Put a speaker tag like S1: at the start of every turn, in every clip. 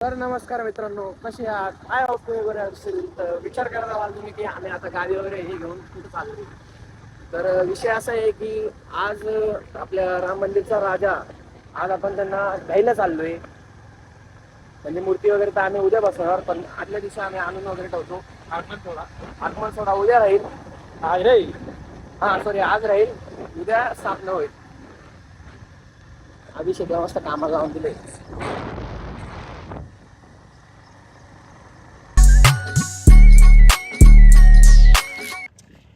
S1: तर नमस्कार मित्रांनो कसे आहात? काय अवസ്ഥा वगैरे असेल तर विचार करायला आला तुम्ही की आम्ही आता गाडी वगैरे हे घेऊन कुठे चाललो तर विषय असा आहे की आज आपल्या राम मंदिरचा राजा आज आपण त्यांना घ्यायला चाललोय. म्हणजे मूर्ती वगैरे तर आम्ही उद्या बसवणार पण आदल्या दिवशी आम्ही आणून वगैरे ठेवतो. आगमन सोडा आगमन सोडा उद्या राहील. आज राहील? हा सॉरी आज राहील. उद्या स्थापना होईल. अभिषेकला मस्त कामाला लावून दिले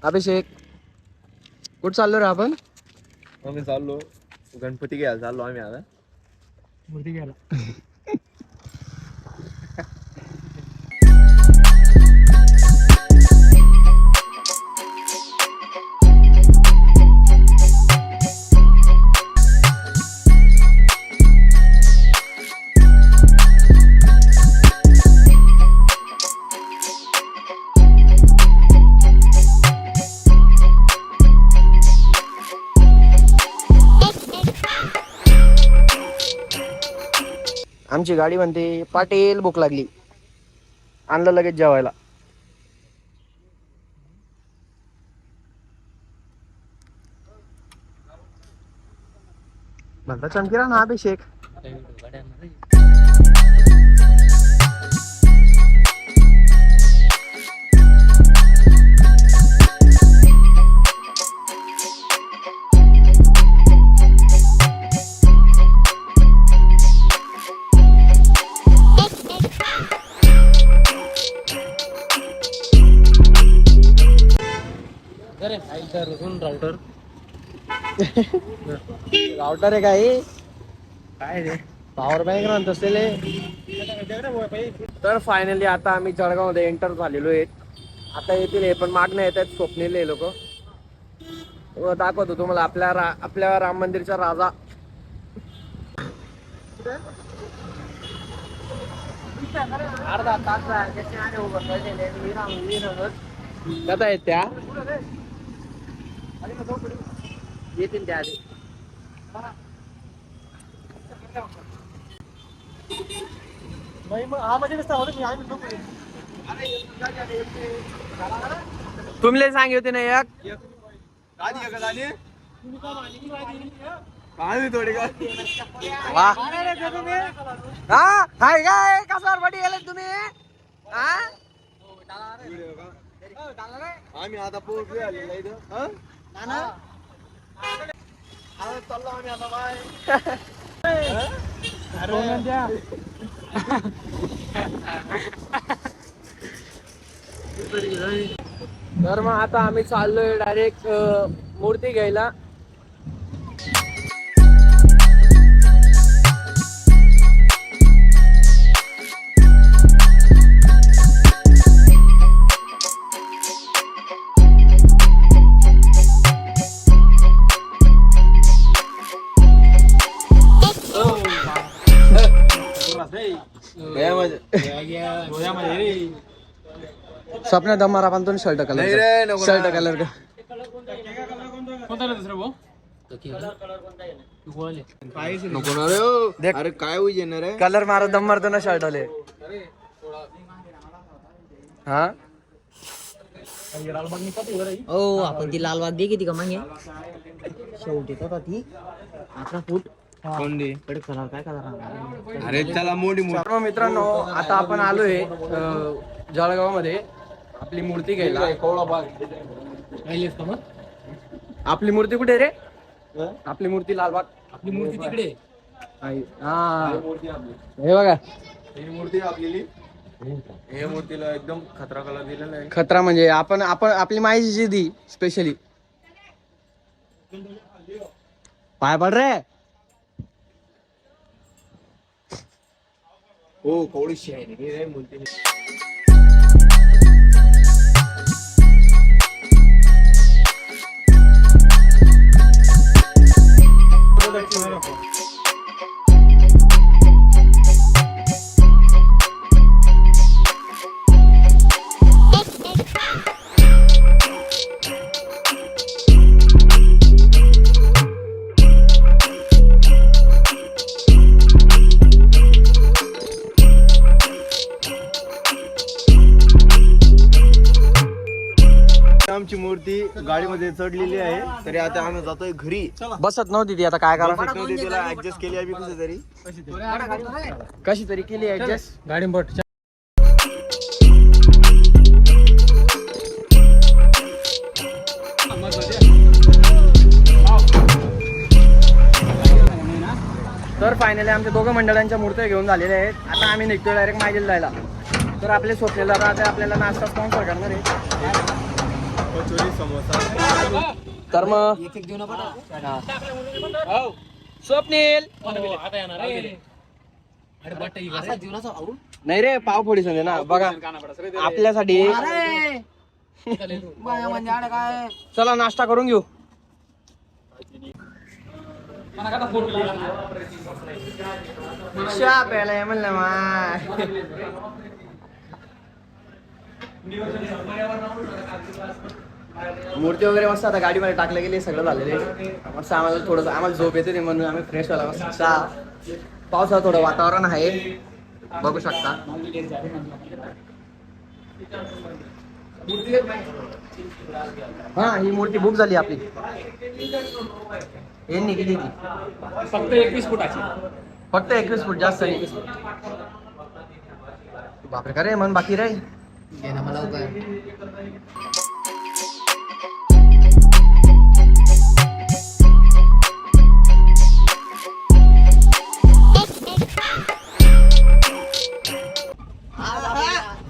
S1: अभिषेक कुठं चाललो रे आपण?
S2: आम्ही चाललो. गणपती घ्यायला चाललो आम्ही आता.
S1: मूर्ती घ्यायला. आमची गाडी म्हणते पाटील भूक लागली. आणलं लगेच जेवायला. म्हणता ना अभिषेक. राउटर राउटर आहे काय
S2: काय रे?
S1: पॉवर बँक राहत असलेले तर फायनली आता आम्ही जळगावमध्ये एंटर झालेलो आहेत. आता येतील हे पण मागणं येत आहेत स्वप्नील हे लोक. दाखवतो तुम्हाला आपल्या रा आपल्या राम मंदिरचा राजा. अर्धा तास आहेत त्या. येतील त्या आधी तुमले सांगे होते ना एक.
S2: आम्ही का
S1: वा हा हाय काय कसावर बडी गेले तुम्ही? हा?
S2: आम्ही आता पोहोचले आलेला इथं.
S1: तर मग आता आम्ही चाललोय डायरेक्ट मूर्ती घ्यायला. स्वप्न दमारा पण तुम्ही शर्ट
S2: नाही रे,
S1: कलर शर्ट
S2: ना.
S1: कलर का
S2: हो. अरे काय येणार
S1: कलर मारो दम मारतो ना शर्ट आले हा?
S3: हो आपण ती लाल वाघ दे किती का मागे शेवटी तर ती अकरा फूट.
S2: कोंडी. अरे चला मोठी मोठी
S1: सर्व मित्रांनो आता आपण आलोय जळगावमध्ये आपली मूर्ती घ्यायला. आपली मूर्ती कुठे रे? आपली मूर्ती लालबाग.
S3: आपली मूर्ती तिकडे?
S1: आहे. हा. हे बघा.
S2: ही मूर्ती आपली हे मूर्तीला एकदम खतरा कलर दिलेला आहे.
S1: खतरा म्हणजे आपण आपण आपली माहिती जी दी स्पेशली पाय पड रे.
S2: हो कवडी शायनिंग आमची मूर्ती गाडीमध्ये चढलेली आहे. तरी आता आम्ही जातोय घरी.
S1: बसत नव्हती ती आता काय करा
S2: बसत नव्हती, तिला ऍडजस्ट केली आम्ही कसं तरी
S1: कशी तरी केली ऍडजस्ट गाडी तर फायनली आमच्या दोघं मंडळांच्या मूर्त्या घेऊन झालेल्या आहेत. आता आम्ही निघतो डायरेक्ट मागेल जायला. तर आपले स्वप्नेल आता आपल्याला नाश्ता स्पॉन्सर करणार आहे
S2: कचोरी समोसा.
S1: तर मग
S3: एक एक देऊ ना पटा
S1: हा. स्वप्नील
S3: भाऊ.
S1: नाही रे पाव फोडी संगे ना. बघा. आपल्यासाठी
S3: अरे! बाया म्हणजे
S1: चला नाश्ता करून घेऊ. चहा प्यायला म्हणलं माय मूर्ती वगैरे मस्त आता गाडीमध्ये टाकले गेले सगळं झालेले मस्त आम्हाला थोडं आम्हाला झोप येते नाही म्हणून आम्ही फ्रेश झाला. मस्त चहा पावसाचं थोडं वातावरण आहे. बघू शकता. हा ही मूर्ती बुक झाली आपली. यांनी किती ती?
S4: फक्त एकवीस फुटाची.
S1: फक्त एकवीस फूट जास्त नाही. बापरे का रे मन बाकी रे
S3: ना मला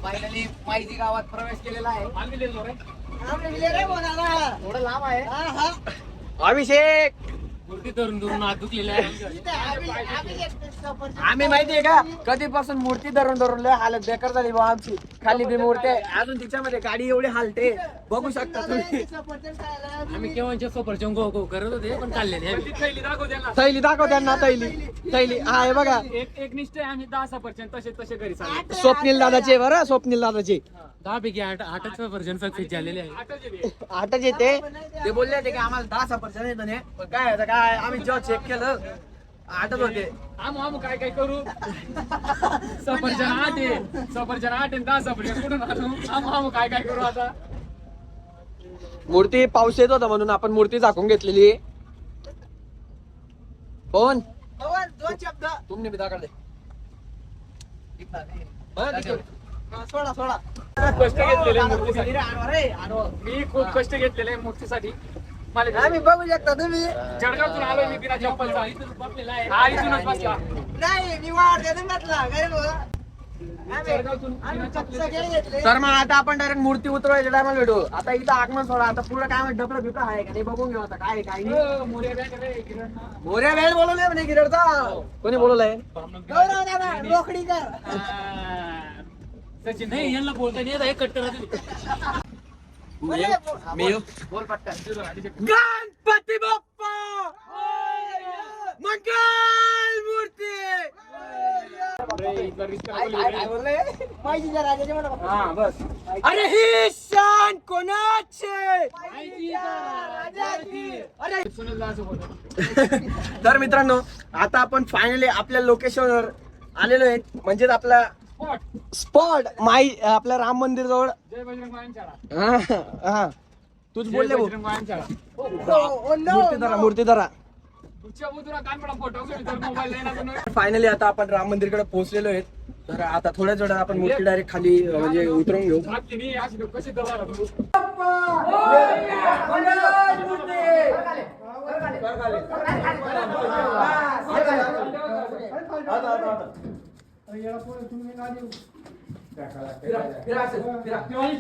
S3: फायनली माहिती गावात प्रवेश केलेला आहे. थोडं लांब आहे?
S1: अभिषेक!
S4: मूर्ती धरून धरून हात दुखलेले आहे.
S1: आम्ही माहितीये का कधीपासून मूर्ती धरून धरून लय हालत बेकार झाली बा आमची. खाली बी मूर्ती आहे. अजून तिच्यामध्ये गाडी एवढी हालते. बघू शकता तुम्ही.
S4: आम्ही केव्हाचे सफरचंद गो गो करत होते पण चालले नाही. थैली दाखव त्यांना.
S1: थैली दाखव त्यांना थैली. थैली. हा हे बघा.
S4: एक एक निष्ठे आम्ही दहा सफरचंद तसे तसे घरी चालले.
S1: स्वप्नील दादाचे बरं स्वप्नील दादाचे.
S4: दहा पैकी आठ आठच सफरचंद सक्सेस झालेले आहे.
S1: आठच येते. ते बोलले होते की आम्हाला दहा सफरचंद येतं पण काय होतं काय आम्ही जेव्हा चेक केलं आठच होते.
S4: आम आम काय काय करू? सफरचंद आठ आहे. सफरचंद आठ आहे दहा सफरचंद कुठून आणू? आम आम काय काय करू आता?
S1: मूर्ती पाऊस येत होता म्हणून आपण मूर्ती झाकून घेतलेली कोण
S3: दोन शब्द.
S1: तुमने बी दाखल
S3: सोडा सोडा.
S4: कष्ट घेतलेले आहे मूर्तीसाठी मी खूप कष्ट घेतलेले मूर्तीसाठी. मला
S3: आम्ही बघू शकता तुम्ही.
S4: जळगावतून आलोय मी बिना चप्पलचा. हा इथूनच बसला.
S3: नाही मी वाढ घातला.
S1: तर मग आता आपण डायरेक्ट मूर्ती उतरवायच्या टायमाला भेटू. आता इथं आगमन सोडा. आता पुढे काय म्हणत डबल बिपलं आहे का ते बघून घेऊ आता काय काय
S4: हो, मोरया
S1: वेळ बोलवलंय म्हणे गिरडचा कोणी बोलवलंय?
S3: गौरव दादा रोकडी
S4: सचिन नाही यांना बोलता नाही येत, हे कट करा तुम्ही.
S1: मी येऊ
S4: बोल पटकन.
S1: गणपती बाप्पा मंगल मूर्ती
S4: अरे, हा, बस.
S1: अरे ही शान कोणाचे
S4: अरे.
S1: तर मित्रांनो आता आपण फायनली आपल्या लोकेशनवर आलेलो आहे म्हणजेच आपला
S4: स्पॉट.
S1: माई आपल्या राम मंदिर जवळ
S4: जय बजरंग वायनशाळा.
S1: हा हा. तूच
S4: जय
S1: बोलले भाऊ. मूर्ती धरा. फायनली आता आपण राम मंदिरकडे पोहोचलेलो आहेत. तर आता थोड्याच वेळात आपण मूर्ती डायरेक्ट खाली म्हणजे उतरवून घेऊ.
S4: आपली नाही, अशी कशी दरबार तू